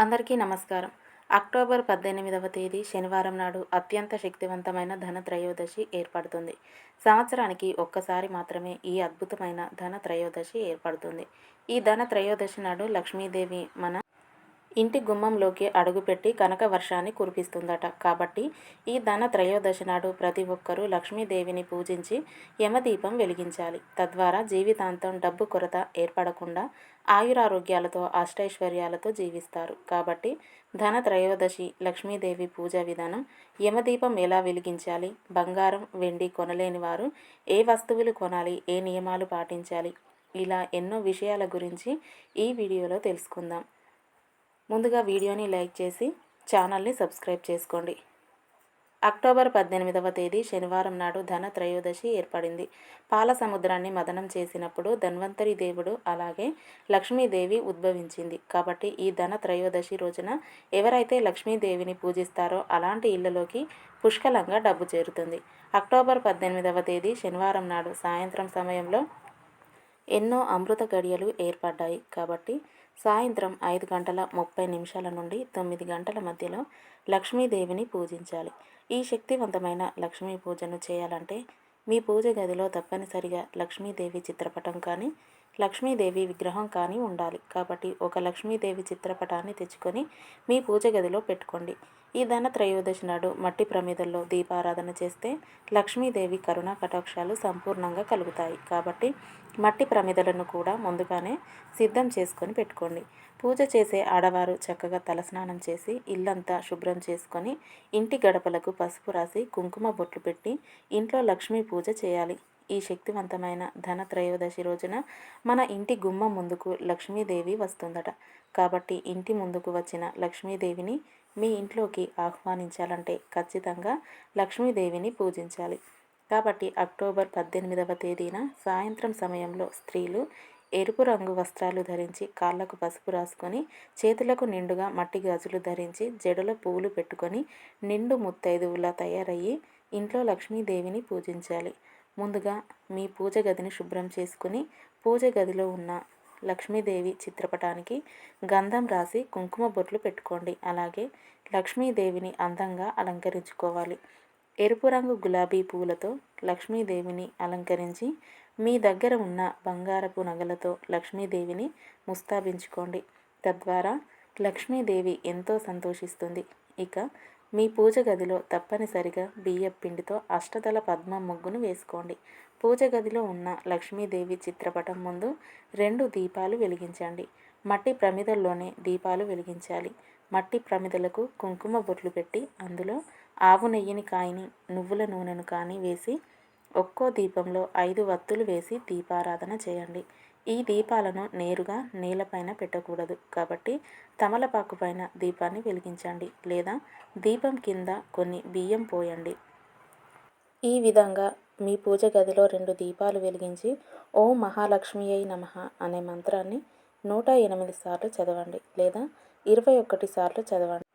అందరికీ నమస్కారం. అక్టోబర్ పద్దెనిమిదవ తేదీ శనివారం నాడు అత్యంత శక్తివంతమైన ధన త్రయోదశి ఏర్పడుతుంది. సంవత్సరానికి ఒక్కసారి మాత్రమే ఈ అద్భుతమైన ధన త్రయోదశి ఏర్పడుతుంది. ఈ ధన త్రయోదశి నాడు లక్ష్మీదేవి మన ఇంటి గుమ్మంలోకి అడుగుపెట్టి కనక వర్షాన్ని కురిపిస్తుందట. కాబట్టి ఈ ధన త్రయోదశి నాడు ప్రతి ఒక్కరూ లక్ష్మీదేవిని పూజించి యమదీపం వెలిగించాలి. తద్వారా జీవితాంతం డబ్బు కొరత ఏర్పడకుండా ఆయురారోగ్యాలతో అష్టైశ్వర్యాలతో జీవిస్తారు. కాబట్టి ధన త్రయోదశి లక్ష్మీదేవి పూజా విధానం యమదీపం ఎలా వెలిగించాలి? బంగారం వెండి కొనలేని వారు ఏ వస్తువులు కొనాలి? ఏ నియమాలు పాటించాలి? ఇలా ఎన్నో విషయాల గురించి ఈ వీడియోలో తెలుసుకుందాం. ముందుగా వీడియోని లైక్ చేసి ఛానల్ని సబ్స్క్రైబ్ చేసుకోండి. అక్టోబర్ పద్దెనిమిదవ తేదీ శనివారం నాడు ధన త్రయోదశి ఏర్పడింది. పాల సముద్రాన్ని మదనం చేసినప్పుడు ధన్వంతరి దేవుడు అలాగే లక్ష్మీదేవి ఉద్భవించింది. కాబట్టి ఈ ధన త్రయోదశి రోజున ఎవరైతే లక్ష్మీదేవిని పూజిస్తారో అలాంటి ఇళ్ళలోకి పుష్కలంగా డబ్బు చేరుతుంది. అక్టోబర్ పద్దెనిమిదవ తేదీ శనివారం నాడు సాయంత్రం సమయంలో ఎన్నో అమృత గడియలు ఏర్పడ్డాయి. కాబట్టి సాయంత్రం ఐదు గంటల ముప్పై నిమిషాల నుండి తొమ్మిది గంటల మధ్యలో లక్ష్మీదేవిని పూజించాలి. ఈ శక్తివంతమైన లక్ష్మీ పూజను చేయాలంటే మీ పూజ గదిలో తప్పనిసరిగా లక్ష్మీదేవి చిత్రపటం కానీ లక్ష్మీదేవి విగ్రహం కానీ ఉండాలి. కాబట్టి ఒక లక్ష్మీదేవి చిత్రపటాన్ని తెచ్చుకొని మీ పూజ గదిలో పెట్టుకోండి. ఈ ధన త్రయోదశి నాడు మట్టి ప్రమిదల్లో దీపారాధన చేస్తే లక్ష్మీదేవి కరుణా కటాక్షాలు సంపూర్ణంగా కలుగుతాయి. కాబట్టి మట్టి ప్రమిదలను కూడా ముందుగానే సిద్ధం చేసుకొని పెట్టుకోండి. పూజ చేసే ఆడవారు చక్కగా తలస్నానం చేసి ఇల్లంతా శుభ్రం చేసుకొని ఇంటి గడపలకు పసుపు రాసి కుంకుమ బొట్లు పెట్టి ఇంట్లో లక్ష్మీ పూజ చేయాలి. ఈ శక్తివంతమైన ధన త్రయోదశి రోజున మన ఇంటి గుమ్మం ముందుకు లక్ష్మీదేవి వస్తుందట. కాబట్టి ఇంటి ముందుకు వచ్చిన లక్ష్మీదేవిని మీ ఇంట్లోకి ఆహ్వానించాలంటే ఖచ్చితంగా లక్ష్మీదేవిని పూజించాలి. కాబట్టి అక్టోబర్ పద్దెనిమిదవ తేదీన సాయంత్రం సమయంలో స్త్రీలు ఎరుపు రంగు వస్త్రాలు ధరించి కాళ్ళకు పసుపు రాసుకొని చేతులకు నిండుగా మట్టి గాజులు ధరించి జడలో పువ్వులు పెట్టుకొని నిండు ముత్తైదువులా తయారయ్యి ఇంట్లో లక్ష్మీదేవిని పూజించాలి. ముందుగా మీ పూజ గదిని శుభ్రం చేసుకుని పూజ గదిలో ఉన్న లక్ష్మీదేవి చిత్రపటానికి గంధం రాసి కుంకుమ బొట్లు పెట్టుకోండి. అలాగే లక్ష్మీదేవిని అందంగా అలంకరించుకోవాలి. ఎరుపు రంగు గులాబీ పూలతో లక్ష్మీదేవిని అలంకరించి మీ దగ్గర ఉన్న బంగారపు నగలతో లక్ష్మీదేవిని ముస్తాబించుకోండి. తద్వారా లక్ష్మీదేవి ఎంతో సంతోషిస్తుంది. ఇక మీ పూజ గదిలో తప్పనిసరిగా బియ్యం పిండితో అష్టదల పద్మ ముగ్గును వేసుకోండి. పూజ గదిలో ఉన్న లక్ష్మీదేవి చిత్రపటం ముందు రెండు దీపాలు వెలిగించండి. మట్టి ప్రమిదల్లోనే దీపాలు వెలిగించాలి. మట్టి ప్రమిదలకు కుంకుమ బొట్లు పెట్టి అందులో ఆవు నెయ్యిని కాయని నువ్వుల నూనెను కానీ వేసి ఒక్కో దీపంలో ఐదు వత్తులు వేసి దీపారాధన చేయండి. ఈ దీపాలను నేరుగా నేలపైన పెట్టకూడదు. కాబట్టి తమలపాకు పైన దీపాన్ని వెలిగించండి లేదా దీపం కింద కొన్ని బియ్యం పోయండి. ఈ విధంగా మీ పూజ గదిలో రెండు దీపాలు వెలిగించి ఓ మహాలక్ష్మి అయి నమ అనే మంత్రాన్ని నూట ఎనిమిది సార్లు చదవండి లేదా ఇరవై ఒకటి సార్లు చదవండి.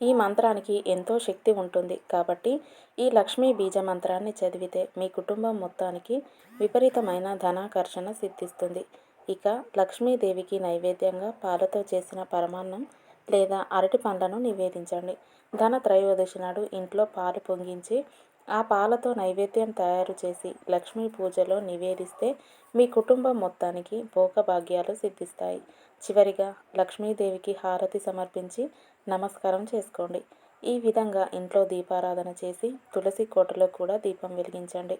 ఈ మంత్రానికి ఎంతో శక్తి ఉంటుంది కాబట్టి ఈ లక్ష్మీ బీజ మంత్రాన్ని చదివితే మీ కుటుంబం మొత్తానికి విపరీతమైన ధనాకర్షణ సిద్ధిస్తుంది. ఇక లక్ష్మీదేవికి నైవేద్యంగా పాలతో చేసిన పరమాన్నం లేదా అరటి పండ్లను నివేదించండి. ధన త్రయోదశి నాడు ఇంట్లో పాలు పొంగించి ఆ పాలతో నైవేద్యం తయారు చేసి లక్ష్మీ పూజలో నివేదిస్తే మీ కుటుంబం మొత్తానికి భోగభాగ్యాలు సిద్ధిస్తాయి. చివరిగా లక్ష్మీదేవికి హారతి సమర్పించి నమస్కారం చేసుకోండి. ఈ విధంగా ఇంట్లో దీపారాధన చేసి తులసి కోటలో కూడా దీపం వెలిగించండి.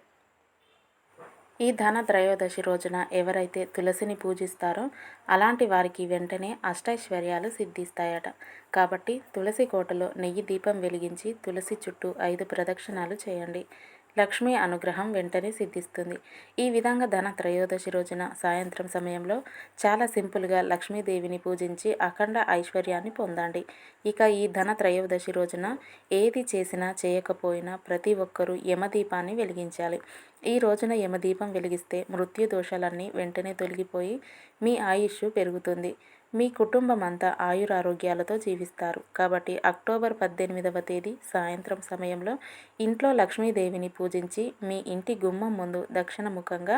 ఈ ధన త్రయోదశి రోజున ఎవరైతే తులసిని పూజిస్తారో అలాంటి వారికి వెంటనే అష్టైశ్వర్యాలు సిద్ధిస్తాయట. కాబట్టి తులసి కోటలో నెయ్యి దీపం వెలిగించి తులసి చుట్టూ ఐదు ప్రదక్షిణాలు చేయండి. లక్ష్మీ అనుగ్రహం వెంటనే సిద్ధిస్తుంది. ఈ విధంగా ధన త్రయోదశి రోజున సాయంత్రం సమయంలో చాలా సింపుల్గా లక్ష్మీదేవిని పూజించి అఖండ ఐశ్వర్యాన్ని పొందండి. ఇక ఈ ధన త్రయోదశి రోజున ఏది చేసినా చేయకపోయినా ప్రతి ఒక్కరూ యమదీపాన్ని వెలిగించాలి. ఈ రోజున యమదీపం వెలిగిస్తే మృత్యు దోషాలన్నీ వెంటనే తొలగిపోయి మీ ఆయుష్ పెరుగుతుంది. మీ కుటుంబం అంతా ఆయురారోగ్యాలతో జీవిస్తారు. కాబట్టి అక్టోబర్ పద్దెనిమిదవ తేదీ సాయంత్రం సమయంలో ఇంట్లో లక్ష్మీదేవిని పూజించి మీ ఇంటి గుమ్మం ముందు దక్షిణముఖంగా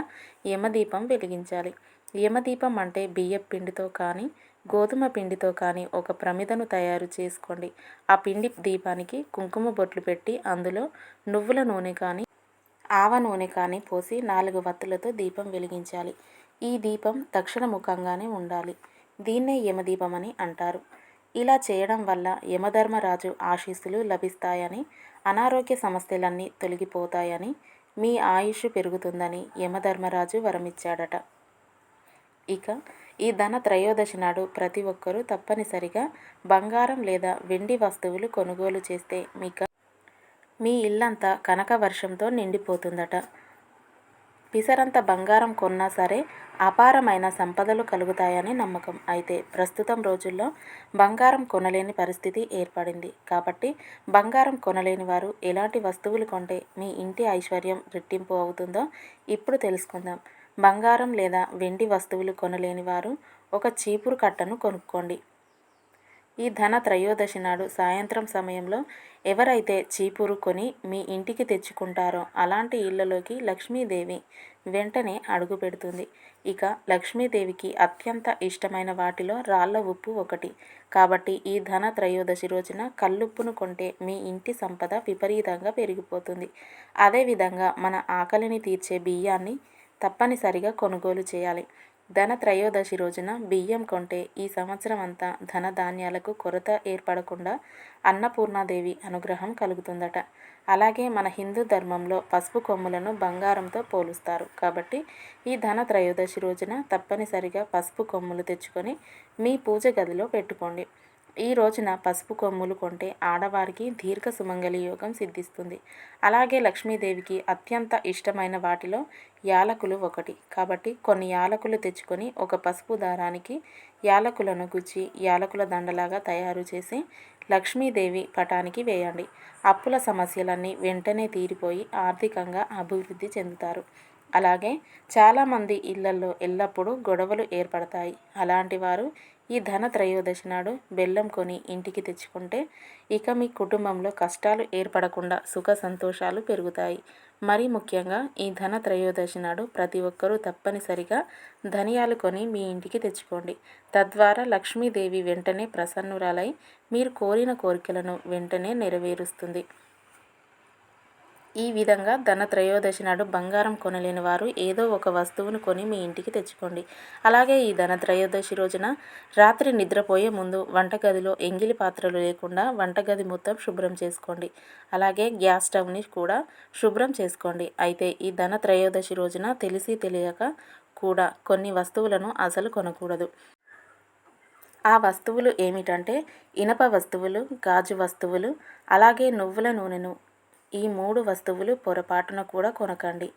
యమదీపం వెలిగించాలి. యమదీపం అంటే బియ్యం పిండితో కానీ గోధుమ పిండితో కానీ ఒక ప్రమిదను తయారు చేసుకోండి. ఆ పిండి దీపానికి కుంకుమ బొట్లు పెట్టి అందులో నువ్వుల నూనె కానీ ఆవ నూనె కానీ పోసి నాలుగు వత్తులతో దీపం వెలిగించాలి. ఈ దీపం దక్షిణముఖంగానే ఉండాలి. దీన్నే యమదీపం అని అంటారు. ఇలా చేయడం వల్ల యమధర్మరాజు ఆశీస్సులు లభిస్తాయని అనారోగ్య సమస్యలన్నీ తొలగిపోతాయని మీ ఆయుష్ పెరుగుతుందని యమధర్మరాజు వరమిచ్చాడట. ఇక ఈ ధన త్రయోదశి నాడు ప్రతి ఒక్కరూ తప్పనిసరిగా బంగారం లేదా వెండి వస్తువులు కొనుగోలు చేస్తే మీకు మీ ఇల్లంతా కనక వర్షంతో నిండిపోతుందట. పిసరంత బంగారం కొన్నా సరే అపారమైన సంపదలు కలుగుతాయని నమ్మకం. అయితే ప్రస్తుతం రోజుల్లో బంగారం కొనలేని పరిస్థితి ఏర్పడింది. కాబట్టి బంగారం కొనలేని వారు ఎలాంటి వస్తువులు కొంటే మీ ఇంటి ఐశ్వర్యం రెట్టింపు అవుతుందో ఇప్పుడు తెలుసుకుందాం. బంగారం లేదా వెండి వస్తువులు కొనలేని వారు ఒక చీపురు కట్టను కొనుక్కోండి. ఈ ధన త్రయోదశి నాడు సాయంత్రం సమయంలో ఎవరైతే చీపురు కొని మీ ఇంటికి తెచ్చుకుంటారో అలాంటి ఇళ్ళలోకి లక్ష్మీదేవి వెంటనే అడుగు పెడుతుంది. ఇక లక్ష్మీదేవికి అత్యంత ఇష్టమైన వాటిలో రాళ్ళ ఉప్పు ఒకటి. కాబట్టి ఈ ధన త్రయోదశి రోజున కల్లుప్పును కొంటే మీ ఇంటి సంపద విపరీతంగా పెరిగిపోతుంది. అదేవిధంగా మన ఆకలిని తీర్చే బియ్యాన్ని తప్పనిసరిగా కొనుగోలు చేయాలి. ధన త్రయోదశి రోజున బియ్యం కొంటే ఈ సంవత్సరం అంతా ధన ధాన్యాలకు కొరత ఏర్పడకుండా అన్నపూర్ణాదేవి అనుగ్రహం కలుగుతుందట. అలాగే మన హిందూ ధర్మంలో పసుపు కొమ్ములను బంగారంతో పోలుస్తారు. కాబట్టి ఈ ధన త్రయోదశి రోజున తప్పనిసరిగా పసుపు కొమ్ములు తెచ్చుకొని మీ పూజ గదిలో పెట్టుకోండి. ఈ రోజున పసుపు కొమ్ములు కొంటే ఆడవారికి దీర్ఘ సుమంగళి యోగం సిద్ధిస్తుంది. అలాగే లక్ష్మీదేవికి అత్యంత ఇష్టమైన వాటిలో యాలకులు ఒకటి. కాబట్టి కొన్ని యాలకులు తెచ్చుకొని ఒక పసుపు దారానికి యాలకులను గుచ్చి యాలకుల దండలాగా తయారు చేసి లక్ష్మీదేవి పటానికి వేయండి. అప్పుల సమస్యలన్నీ వెంటనే తీరిపోయి ఆర్థికంగా అభివృద్ధి చెందుతారు. అలాగే చాలామంది ఇళ్ళలో ఎల్లప్పుడూ గొడవలు ఏర్పడతాయి. అలాంటి వారు ఈ ధన త్రయోదశి నాడు బెల్లం కొని ఇంటికి తెచ్చుకుంటే ఇక మీ కుటుంబంలో కష్టాలు ఏర్పడకుండా సుఖ సంతోషాలు పెరుగుతాయి. మరి ముఖ్యంగా ఈ ధన త్రయోదశి నాడు ప్రతి ఒక్కరూ తప్పనిసరిగా ధనియాలు కొని మీ ఇంటికి తెచ్చుకోండి. తద్వారా లక్ష్మీదేవి వెంటనే ప్రసన్నురాలై మీరు కోరిన కోరికలను వెంటనే నెరవేరుస్తుంది. ఈ విధంగా ధన త్రయోదశి నాడు బంగారం కొనలేని వారు ఏదో ఒక వస్తువును కొని మీ ఇంటికి తెచ్చుకోండి. అలాగే ఈ ధన త్రయోదశి రోజున రాత్రి నిద్రపోయే ముందు వంటగదిలో ఎంగిలి పాత్రలు లేకుండా వంటగది మొత్తం శుభ్రం చేసుకోండి. అలాగే గ్యాస్ స్టవ్ని కూడా శుభ్రం చేసుకోండి. అయితే ఈ ధన త్రయోదశి రోజున తెలిసి తెలియక కూడా కొన్ని వస్తువులను అసలు కొనకూడదు. ఆ వస్తువులు ఏమిటంటే ఇనప వస్తువులు గాజు వస్తువులు అలాగే నువ్వుల నూనెను ఈ మూడు వస్తువులు పొరపాటున కూడా కొనకండి.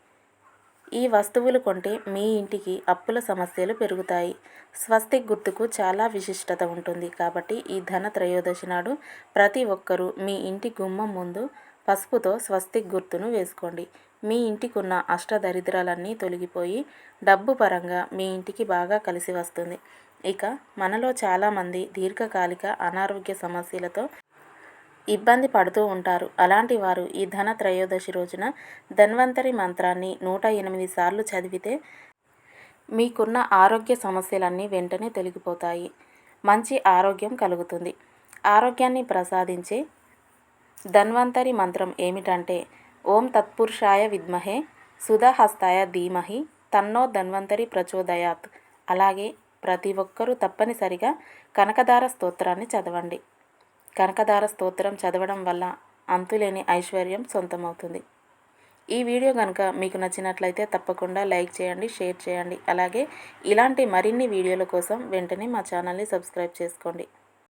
ఈ వస్తువులు కొంటే మీ ఇంటికి అప్పుల సమస్యలు పెరుగుతాయి. స్వస్తిక్ గుర్తుకు చాలా విశిష్టత ఉంటుంది. కాబట్టి ఈ ధన త్రయోదశి నాడు ప్రతి ఒక్కరూ మీ ఇంటి గుమ్మం ముందు పసుపుతో స్వస్తిక్ గుర్తును వేసుకోండి. మీ ఇంటికున్న అష్టదరిద్రాలన్నీ తొలగిపోయి డబ్బు పరంగా మీ ఇంటికి బాగా కలిసి వస్తుంది. ఇక మనలో చాలామంది దీర్ఘకాలిక అనారోగ్య సమస్యలతో ఇబ్బంది పడుతూ ఉంటారు. అలాంటి వారు ఈ ధన త్రయోదశి రోజున ధన్వంతరి మంత్రాన్ని నూట ఎనిమిది సార్లు చదివితే మీకున్న ఆరోగ్య సమస్యలన్నీ వెంటనే తొలగిపోతాయి. మంచి ఆరోగ్యం కలుగుతుంది. ఆరోగ్యాన్ని ప్రసాదించే ధన్వంతరి మంత్రం ఏమిటంటే ఓం తత్పురుషాయ విద్మహే సుధహస్తాయ ధీమహి తన్నో ధన్వంతరి ప్రచోదయాత్. అలాగే ప్రతి ఒక్కరూ తప్పనిసరిగా కనకదార స్తోత్రాన్ని చదవండి. కనకదార స్తోత్రం చదవడం వల్ల అంతులేని ఐశ్వర్యం సొంతమవుతుంది. ఈ వీడియో కనుక మీకు నచ్చినట్లయితే తప్పకుండా లైక్ చేయండి షేర్ చేయండి. అలాగే ఇలాంటి మరిన్ని వీడియోల కోసం వెంటనే మా ఛానల్ని సబ్స్క్రైబ్ చేసుకోండి.